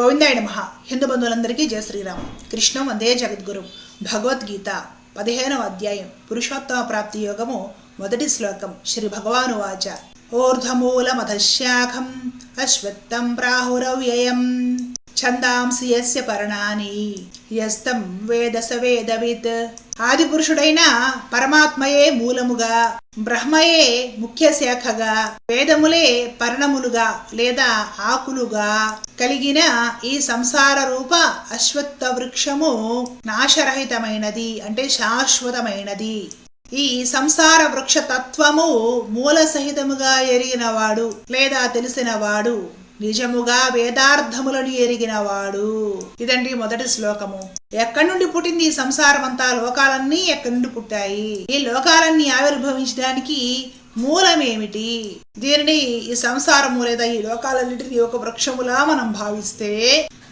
గోవిందాయ నమ. హిందూ బంధువులందరికీ జయ శ్రీరామ్. కృష్ణం వందే జగద్గురు. భగవద్గీత పదిహేనవ అధ్యాయం. పురుషోత్తమ ప్రాప్తి యోగము మొదటి శ్లోకం. శ్రీ భగవాను వాచ. ఊర్ధమూలమధశాఖం అశ్వత్థం ప్రాహురవ్యయం. ఛందాంసి యస్య పర్ణాని యస్తం వేదస వేదవిత్ ఆది పురుషుడైన పరమాత్మయే మూలముగా బ్రహ్మయే ముఖ్య శాఖగా వేదములే పర్ణములుగా లేదా ఆకులుగా కలిగిన ఈ సంసార రూప అశ్వత్థ వృక్షము నాశరహితమైనది అంటే శాశ్వతమైనది. ఈ సంసార వృక్ష తత్వము మూల సహితముగా ఎరిగినవాడు లేదా తెలిసినవాడు నిజముగా వేదార్థములను ఎరిగినవాడు. ఇదండి మొదటి శ్లోకము. ఎక్కడి నుండి పుట్టింది ఈ సంసారం అంతా లోకాలన్నీ ఎక్కడి నుండి పుట్టాయి? ఈ లోకాలన్నీ ఆవిర్భవించడానికి మూలమేమిటి? దీనిని ఈ సంసారము లేదా ఈ లోకాలన్నిటిని ఒక వృక్షములా మనం భావిస్తే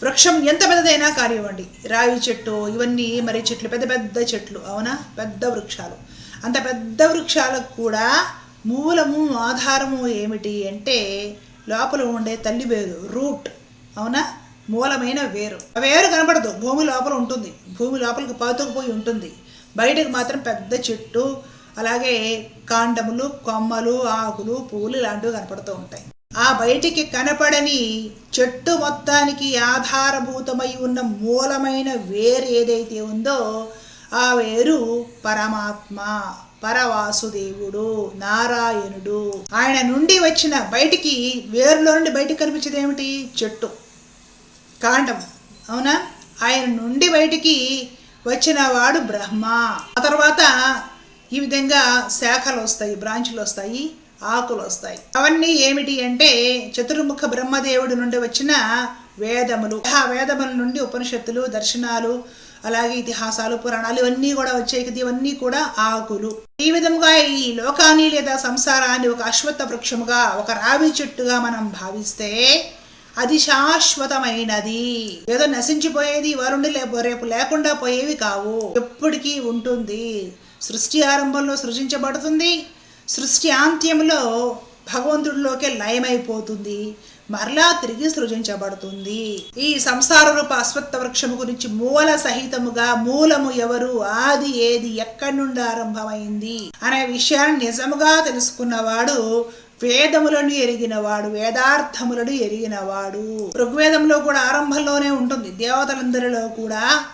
వృక్షం ఎంత పెద్దదైనా కానివ్వండి. రావి చెట్టు ఇవన్నీ మరి చెట్లు పెద్ద పెద్ద చెట్లు. అవునా? పెద్ద వృక్షాలు. అంత పెద్ద వృక్షాలకు కూడా మూలము ఆధారము ఏమిటి అంటే లోపల ఉండే తల్లి వేరు రూట్. అవునా? మూలమైన వేరు. ఆ వేరు కనపడదు. భూమి లోపల ఉంటుంది. భూమి లోపలికి పాతుకుపోయి ఉంటుంది. బయటకు మాత్రం పెద్ద చెట్టు అలాగే కాండములు కొమ్మలు ఆకులు పూలు ఇలాంటివి కనపడుతూ ఉంటాయి. ఆ బయటికి కనపడని చెట్టు మొత్తానికి ఆధారభూతమై ఉన్న మూలమైన వేరు ఏదైతే ఉందో ఆ వేరు పరమాత్మ. పరవాసుదేవుడు నారాయణుడు. ఆయన నుండి వచ్చిన బయటికి వేరులో నుండి బయటికి కనిపించేది ఏమిటి? చెట్టు. కాండం. అవునా? ఆయన నుండి బయటికి వచ్చిన వాడు బ్రహ్మ. ఆ తర్వాత ఈ విధంగా శాఖలు వస్తాయి బ్రాంచులు వస్తాయి ఆకులు వస్తాయి. అవన్నీ ఏమిటి అంటే చతుర్ముఖ బ్రహ్మదేవుడి నుండి వచ్చిన వేదములు. ఆ వేదముల నుండి ఉపనిషత్తులు దర్శనాలు అలాగే ఇతిహాసాలు పురాణాలు ఇవన్నీ కూడా వచ్చాయి కదా ఇవన్నీ కూడా ఆకులు. ఈ విధంగా ఈ లోకాన్ని లేదా సంసారాన్ని ఒక అశ్వత్థ వృక్షముగా ఒక రావి చెట్టుగా మనం భావిస్తే అది శాశ్వతమైనది. ఏదో నశించిపోయేది వరుండి లేపో రేపు లేకుండా పోయేవి కావు. ఎప్పటికీ ఉంటుంది. సృష్టి ఆరంభంలో సృజించబడుతుంది. సృష్టి అంత్యంలో భగవంతుడిలోకే లయమైపోతుంది. మరలా తిరిగి సృజించబడుతుంది. ఈ సంసార రూప అశ్వత్థ వృక్షము గురించి మూల సహితముగా మూలము ఎవరు? ఆది ఏది? ఎక్కడి నుండి ఆరంభమైంది? అనే విషయాన్ని నిజముగా తెలుసుకున్నవాడు వేదములను ఎరిగినవాడు వేదార్థములను ఎరిగినవాడు. ఋగ్వేదంలో కూడా ఆరంభంలోనే ఉంటుంది. దేవతలందరిలో కూడా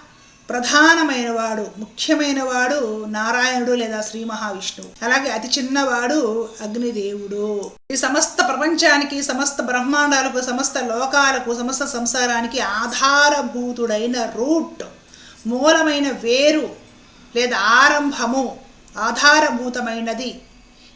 ప్రధానమైనవాడు ముఖ్యమైనవాడు నారాయణుడు లేదా శ్రీ మహావిష్ణువు. అలాగే అతి చిన్నవాడు అగ్నిదేవుడు. ఈ సమస్త ప్రపంచానికి సమస్త బ్రహ్మాండాలకు సమస్త లోకాలకు సమస్త సంసారానికి ఆధారభూతుడైన రూట్ మూలమైన వేరు లేదా ఆరంభము ఆధారభూతమైనది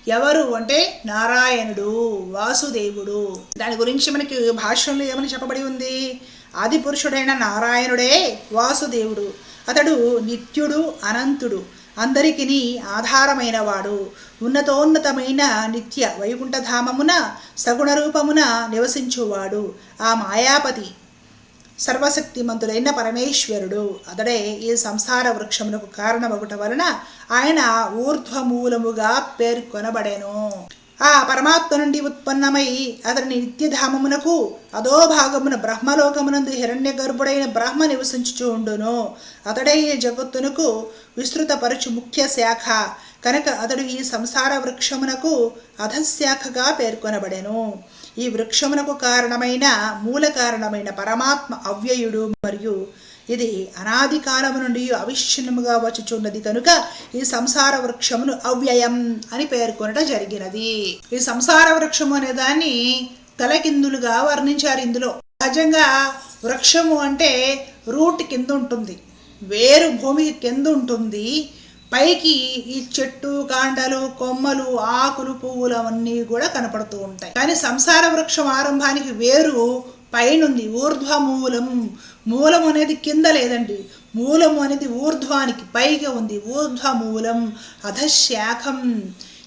ఎవరు అంటే నారాయణుడు వాసుదేవుడు. దాని గురించి మనకి భాష్యంలో ఏమని చెప్పబడి ఉంది? ఆదిపురుషుడైన నారాయణుడే వాసుదేవుడు. అతడు నిత్యుడు అనంతుడు అందరికిని ఆధారమైనవాడు. ఉన్నతోన్నతమైన నిత్య వైకుంఠధామమున సగుణ రూపమున నివసించువాడు. ఆ మాయాపతి సర్వశక్తిమంతుడైన పరమేశ్వరుడు. అతడే ఈ సంసార వృక్షమునకు కారణమగుట వలన ఆయన ఊర్ధ్వమూలముగా పేర్కొనబడెను. ఆ పరమాత్మ నుండి ఉత్పన్నమై అతని నిత్యధామమునకు అదో భాగమున బ్రహ్మలోకమునందు హిరణ్య గర్భుడైన బ్రహ్మ నివసించుచు ఉండును. అతడే ఈ జగత్తునకు విస్తృతపరచు ముఖ్య శాఖ. కనుక అతడు ఈ సంసార వృక్షమునకు అధశాఖగా పేర్కొనబడెను. ఈ వృక్షమునకు కారణమైన మూల కారణమైన పరమాత్మ అవ్యయుడు మరియు ఇది అనాది కాలము నుండి అవిచ్ఛిన్నముగా వచ్చుచున్నది కనుక ఈ సంసార వృక్షమును అవ్యయం అని పేర్కొనడం జరిగినది. ఈ సంసార వృక్షము అనే దాన్ని తలకిందులుగా వర్ణించారు ఇందులో. సహజంగా వృక్షము అంటే రూట్ కింద ఉంటుంది వేరు భూమికి కింద ఉంటుంది. పైకి ఈ చెట్టు కాండలు కొమ్మలు ఆకులు పువ్వులు అవన్నీ కూడా కనపడుతూ ఉంటాయి. కానీ సంసార వృక్షం ఆరంభానికి వేరు పైనుంది ఊర్ధ్వ మూలం మూలం అనేది కింద లేదండి. మూలము అనేది ఊర్ధ్వానికి పైగా ఉంది. ఊర్ధ్వ మూలం అధశాఖం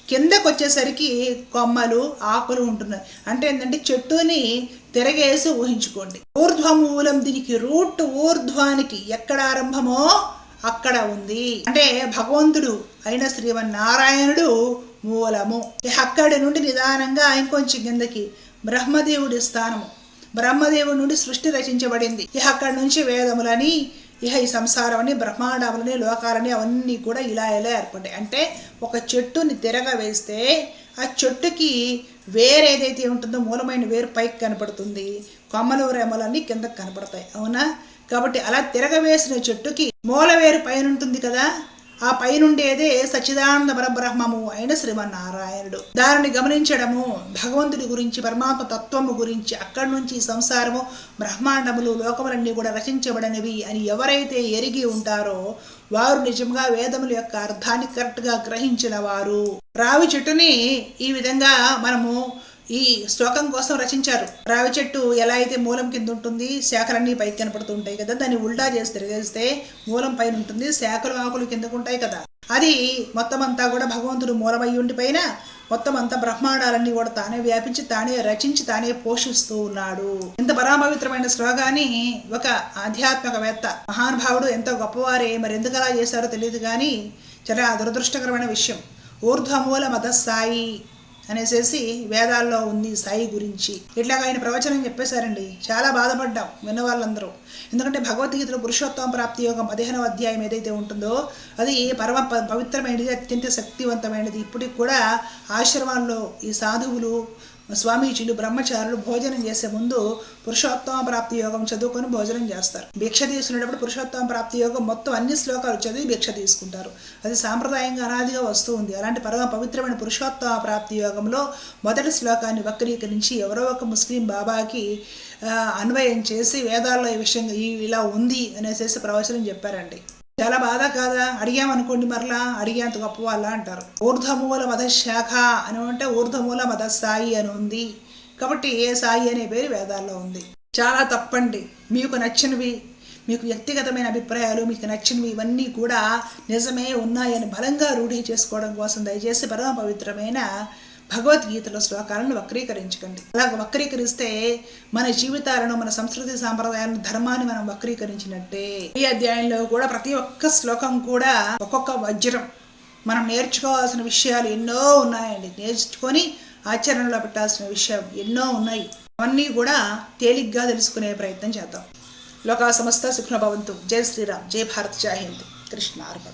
కిందకు వచ్చేసరికి కొమ్మలు ఆకులు ఉంటున్నాయి. అంటే ఏంటంటే చెట్టుని తిరగేసి ఊహించుకోండి. ఊర్ధ్వ మూలం దీనికి రూట్ ఊర్ధ్వానికి ఎక్కడ ఆరంభమో అక్కడ ఉంది. అంటే భగవంతుడు అయిన శ్రీమన్నారాయణుడు మూలము. అక్కడి నుండి నిదానంగా ఇంకొంచెం కిందకి బ్రహ్మదేవుడి స్థానము. బ్రహ్మదేవుడి నుండి సృష్టి రచించబడింది. ఇక అక్కడి నుంచి వేదములని ఇహ ఈ సంసారాన్ని బ్రహ్మాండములని లోకాలని అవన్నీ కూడా ఇలా ఇలా ఏర్పడ్డాయి. అంటే ఒక చెట్టుని తిరగ వేస్తే ఆ చెట్టుకి వేరేదైతే ఉంటుందో మూలమైన వేరు పైకి కనపడుతుంది. కొమ్మలు రెమ్మలన్నీ కిందకి కనపడతాయి. అవునా? కాబట్టి అలా తిరగవేసిన చెట్టుకి మూల వేరు పైన ఉంటుంది కదా? ఆ పైనుండేదే సచిదానంద పరబ్రహ్మము అయిన శ్రీమన్నారాయణుడు. దానిని గమనించడము భగవంతుడి గురించి పరమాత్మ తత్వము గురించి అక్కడి నుంచి సంసారము బ్రహ్మాండములు లోకములన్నీ కూడా రచించబడినవి అని ఎవరైతే ఎరిగి ఉంటారో వారు నిజంగా వేదముల యొక్క అర్థాన్ని కరెక్ట్గా గ్రహించిన వారు. రావి చెట్టుని ఈ విధంగా మనము ఈ శ్లోకం కోసం రచించారు. రావి చెట్టు ఎలా అయితే మూలం కింద ఉంటుంది శాఖలన్నీ పైకి కనపడుతూ ఉంటాయి కదా దాన్ని ఉల్టా చేసి తిరిగేస్తే మూలం పైన ఉంటుంది శాఖలు ఆకులు కిందకు ఉంటాయి కదా. అది మొత్తం అంతా కూడా భగవంతుడు మూలమై ఉండి పైన మొత్తం అంతా బ్రహ్మాండాలన్నీ కూడా తానే వ్యాపించి తానే రచించి తానే పోషిస్తూ ఉన్నాడు. ఇంత పరామవిత్రమైన శ్లోకాన్ని ఒక ఆధ్యాత్మికవేత్త మహానుభావుడు ఎంతో గొప్పవారే మరి ఎందుకు అలా చేశారో తెలియదు కానీ చాలా దురదృష్టకరమైన విషయం. ఊర్ధ్వమూల మత సాయి అనేసేసి వేదాల్లో ఉంది సాయి గురించి. ఇట్లాగ ఆయన ప్రవచనం చెప్పేశారండి. చాలా బాధపడ్డాం విన్న వాళ్ళందరూ ఎందుకంటే భగవద్గీతలో పురుషోత్తమ ప్రాప్తి యోగం పదిహేనవ అధ్యాయం ఏదైతే ఉంటుందో అది పరమ పవిత్రమైనది అత్యంత శక్తివంతమైనది. ఇప్పటికి కూడా ఆశ్రమాల్లో ఈ సాధువులు స్వామీజీలు బ్రహ్మచారులు భోజనం చేసే ముందు పురుషోత్తమ ప్రాప్తి యోగం చదువుకొని భోజనం చేస్తారు. భిక్ష తీసుకునేటప్పుడు పురుషోత్తమ ప్రాప్తి యోగం మొత్తం అన్ని శ్లోకాలు చదివి భిక్ష తీసుకుంటారు. అది సాంప్రదాయంగా అనాదిగా వస్తూ ఉంది. అలాంటి పరమ పవిత్రమైన పురుషోత్తమ ప్రాప్తి యోగంలో మొదటి శ్లోకాన్ని వక్రీకరించి ఎవరో ఒక ముస్లిం బాబాకి అన్వయం చేసి వేదాల్లో ఈ విషయం ఈ- ఇలా ఉంది అనేసి ప్రవచనం చెప్పారండి. చాలా బాధ కాదా అడిగామనుకోండి మరలా అడిగేంత గొప్ప వాళ్ళ అంటారు. ఊర్ధమూల మద శాఖ అని అంటే ఊర్ధమూల మత సాయి అని ఉంది. కాబట్టి ఏ సాయి అనే పేరు వేదాల్లో ఉంది. చాలా తప్పండి. మీకు నచ్చినవి మీకు వ్యక్తిగతమైన అభిప్రాయాలు మీకు నచ్చినవి ఇవన్నీ కూడా నిజమే ఉన్నాయని బలంగా రూఢి చేసుకోవడం కోసం దయచేసి పరమ పవిత్రమైన భగవద్గీతలో శ్లోకాలను వక్రీకరించకండి. అలా వక్రీకరిస్తే మన జీవితాలను మన సంస్కృతి సాంప్రదాయాలను ధర్మాన్ని మనం వక్రీకరించినట్టే. ఈ అధ్యాయంలో కూడా ప్రతి ఒక్క శ్లోకం కూడా ఒక్కొక్క వజ్రం. మనం నేర్చుకోవాల్సిన విషయాలు ఎన్నో ఉన్నాయండి. నేర్చుకొని ఆచరణలో పెట్టాల్సిన విషయం ఎన్నో ఉన్నాయి. అవన్నీ కూడా తేలిగ్గా తెలుసుకునే ప్రయత్నం చేద్దాం. లోకా సమస్త సుఖ్న భవంతు. జై శ్రీరామ్. జై భారత్. జై హింద్. కృష్ణ అర్పణ